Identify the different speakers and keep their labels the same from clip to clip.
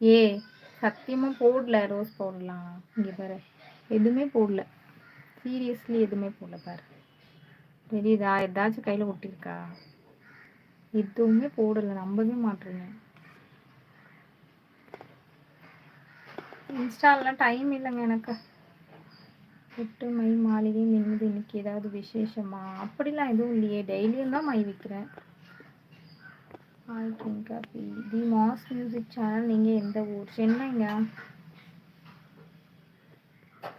Speaker 1: ஏ சத்தியமாக போடல ரோஸ் போடலாம். இங்கே பாரு. எதுவுமே போடல. சீரியஸ்லி எதுவுமே போடல பாரு. தெரியுதா? ஏதாச்சும் கையில் ஒட்டியிருக்கா? எதுவுமே போடலை. நம்பவே மாட்டேங்க இன்ஸ்டாலெலாம் டைம் இல்லைங்க எனக்கு. எட்டு மை மாளிகை நின்றுது இன்னைக்கு ஏதாவது விசேஷமா? அப்படிலாம் எதுவும் இல்லையே. டெய்லியும் தான் மை விற்கிறேன் hi king coffee the mass music channel நீங்கள் எந்த ஊர்? சென்னைங்க.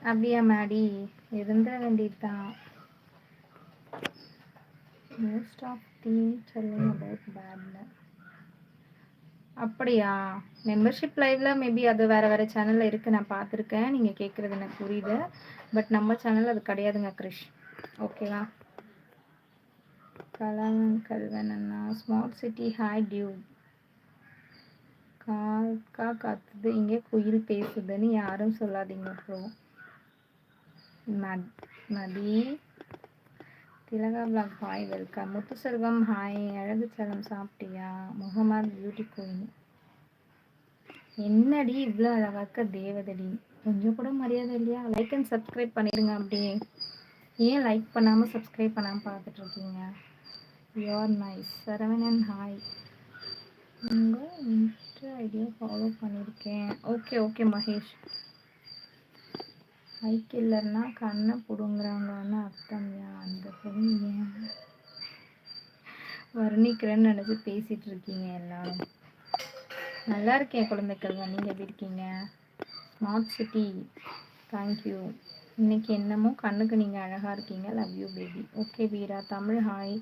Speaker 1: அப்படியா மேடி இருந்த வேண்டியது தான் most of them telling about பேட்ல அப்படியா? மெம்பர்ஷிப் லைவ்ல மேபி அது வேற வேற சேனல்ல இருக்கு நான் பார்த்துருக்கேன். நீங்க கேட்குறது எனக்கு புரியுது. பட் நம்ம சேனல் அது கிடையாதுங்க கிரிஷ். ஓகேவா கலன் கல்வன் அண்ணா ஸ்மார்ட் சிட்டி ஹாய் டியூ காக்கா கத்துது. இங்கே குயில் பேசுதுன்னு யாரும் சொல்லாதீங்க ப்ரோ நதி. Thilaga vlog hi welcome Muthuselvam hi Azhagu Selvam சாப்பிட்டியா? முகமது பியூட்டி குயின் என்னடி இவ்வளோ அழகாக்க தேவதடி? கொஞ்சம் கூட மரியாதை இல்லையா? லைக் அண்ட் சப்ஸ்கிரைப் பண்ணிடுங்க அப்படியே. ஏன் லைக் பண்ணாமல் சப்ஸ்கிரைப் பண்ணாமல் பார்த்துட்ருக்கீங்க இருக்கீங்க நைஸ் சரவணன் ஹாய் உங்கள் இன்ஸ்டா ஐடியா ஃபாலோ பண்ணியிருக்கேன் ஓகே ஓகே மகேஷ். லைக் இல்லைன்னா கண்ணை பிடுங்குறாங்கன்னு அர்த்தம்யா அந்த பொண்ணு ஏன் வர்ணிக்கிறேன்னு நினச்சி பேசிகிட்டு இருக்கீங்க எல்லாரும் நல்லா இருக்கேன் குழந்தைகள். நீங்கள் எப்படி இருக்கீங்க? ஸ்மார்ட் சிட்டி தேங்க்யூ இன்னைக்கு என்னமோ கண்ணுக்கு நீங்கள் அழகாக இருக்கீங்க. Love you baby okay Veera. Tamil hi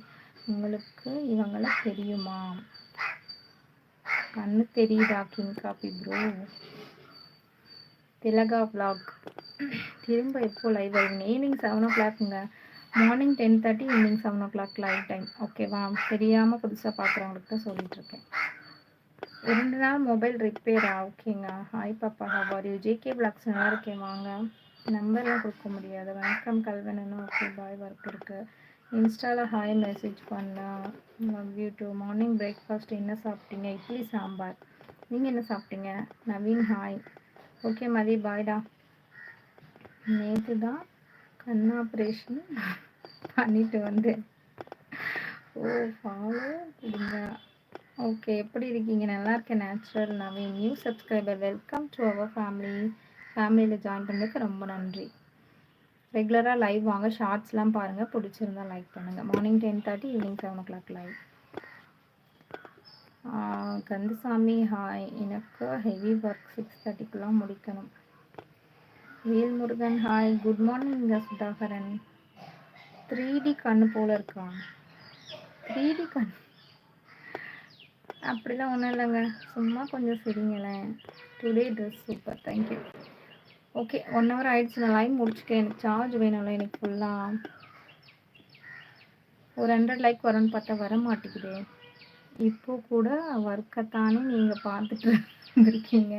Speaker 1: உங்களுக்கு இவங்களை தெரியுமா? கண்ணு தெரியுதா king coffee bro Thilaga vlog திரும்ப எப்போ லைவ் வருவீங்க ஈவினிங் செவன் ஓ கிளாக்குங்க morning ten thirty evening seven o'clock live time ஓகேவா தெரியாமல் புதுசாக பார்க்குறவங்களுக்கு தான் சொல்லிட்டுருக்கேன் ரெண்டு நாள் மொபைல் ரிப்பேரா ஓகேங்க ஹாய் பாப்பா. ஹவார் யூ ஜேகே பிளாக்ஸ் நல்லா இருக்கேன். வாங்க. நம்பர்லாம் கொடுக்க முடியாது. வணக்கம் கல்வனனும் ஓகே பாய் ஒர்க் இருக்குது இன்ஸ்டாவில் ஹாய் மெசேஜ் பண்ணலாம் love you too morning breakfast என்ன சாப்பிட்டீங்க? இட்லி சாம்பார். நீங்கள் என்ன சாப்பிட்டீங்க? நவீன் ஹாய் ஓகே மதி பாய்டா நேற்று தான் கண் ஆப்ரேஷன் பண்ணிட்டு வந்தேன். ஓ ஃபாலோ கொடுங்க. ஓகே எப்படி இருக்கீங்க? நல்லா இருக்கேன் natural Naveen. New subscriber welcome to our family ஃபேமிலியில் ஜாயின் பண்ணதுக்கு ரொம்ப நன்றி. ரெகுலராக லைவ் வாங்க ஷார்ட்ஸ்லாம் பாருங்கள் பிடிச்சிருந்தா லைக் பண்ணுங்கள் morning ten thirty evening seven o'clock live. Kandasamy hi. எனக்கு ஹெவி ஒர்க் சிக்ஸ் தேர்ட்டிக்கெலாம் முடிக்கணும். Velmurugan hi. Good morning Sudhakaran three D கண்ணு போல் இருக்கான் த்ரீ டி கண் அப்படிலாம் ஒன்றும் இல்லைங்க. சும்மா கொஞ்சம் சரிங்களேன். Today dress super. Thank you okay one hour ஆயிடுச்சு. நான் லைன் முடிச்சுக்கேன் எனக்கு சார்ஜ் வேணும்ல எனக்கு ஃபுல்லாக ஒரு ஹண்ட்ரட் லைக் வரும்னு பார்த்தா வர மாட்டேங்குது. இப்போ கூட ஒர்க்கத்தானே நீங்கள் பார்த்துட்டு இருக்கீங்க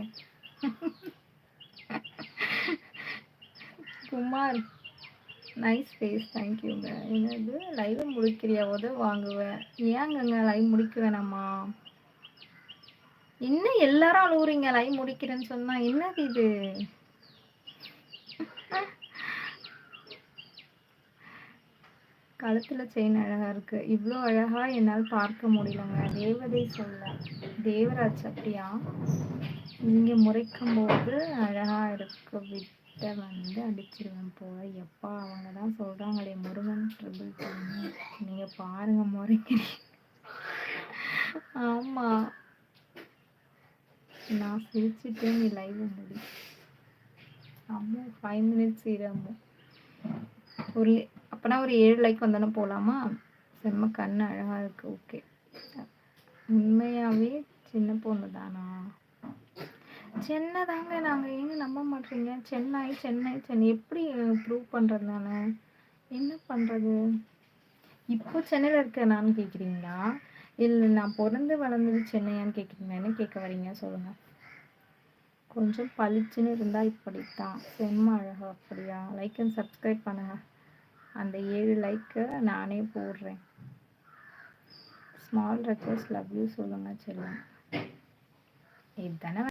Speaker 1: குமார் நைஸ் ஃபேஸ் தேங்க்யூங்க என்னது? லைவ் முடிக்கிறியா? வாங்குவேன் ஏங்கங்க லைவ் முடிக்க வேணாமா? என்ன எல்லாரும் அழுவுறீங்க? லைவ் முடிக்கிறேன்னு சொன்னால் என்னது இது? கழுத்தில் செயின் அழகாக இருக்குது இவ்வளோ அழகாக என்னால் பார்க்க முடியலங்க. தேவதை சொல்ல. தேவராஜ் அப்படியா? நீங்கள் முறைக்கும் போது அழகாக இருக்க. விட்ட வந்து அடிச்சிருவேன் போல. எப்பா அவங்க தான் சொல்கிறாங்களே முருகன் ட்ரிபிள் பண்ணி நீங்கள் பாருங்கள் முறைக்கிறீங்க ஆமாம் நான் சிரிச்சுட்டு நீ லைவ் முடி ஆமாம் ஃபைவ் மினிட்ஸ் இரமோ ஒரு அப்போனா ஒரு ஏழு லைக் வந்தாலும் போகலாமா செம்ம கண் அழகாக இருக்குது ஓகே உண்மையாகவே சின்ன பொண்ணு தானா? சென்னை தாங்க நாங்கள் ஏங்க நம்ப மாட்டீங்க? சென்னை சென்னை சென்னை. எப்படி ப்ரூவ் பண்ணுறது நான்? என்ன பண்ணுறது இப்போ சென்னையில் இருக்க நான் கேட்குறீங்களா இல்லை நான் பிறந்து வளர்ந்தது சென்னையான்னு கேட்குறீங்கன்னு கேட்க வரீங்க சொல்லுங்கள் கொஞ்சம் பளிச்சுன்னு இருந்தால் இப்படித்தான். செம்ம அழகா அப்படியா? லைக் அண்ட் சப்ஸ்கிரைப் பண்ணுங்க. அந்த ஏழு லைக்கை நானே போடுறேன். ஸ்மால் ரெக்வஸ்ட் லவ் யூ சொல்லுங்கள் செல்லும். இதுதானே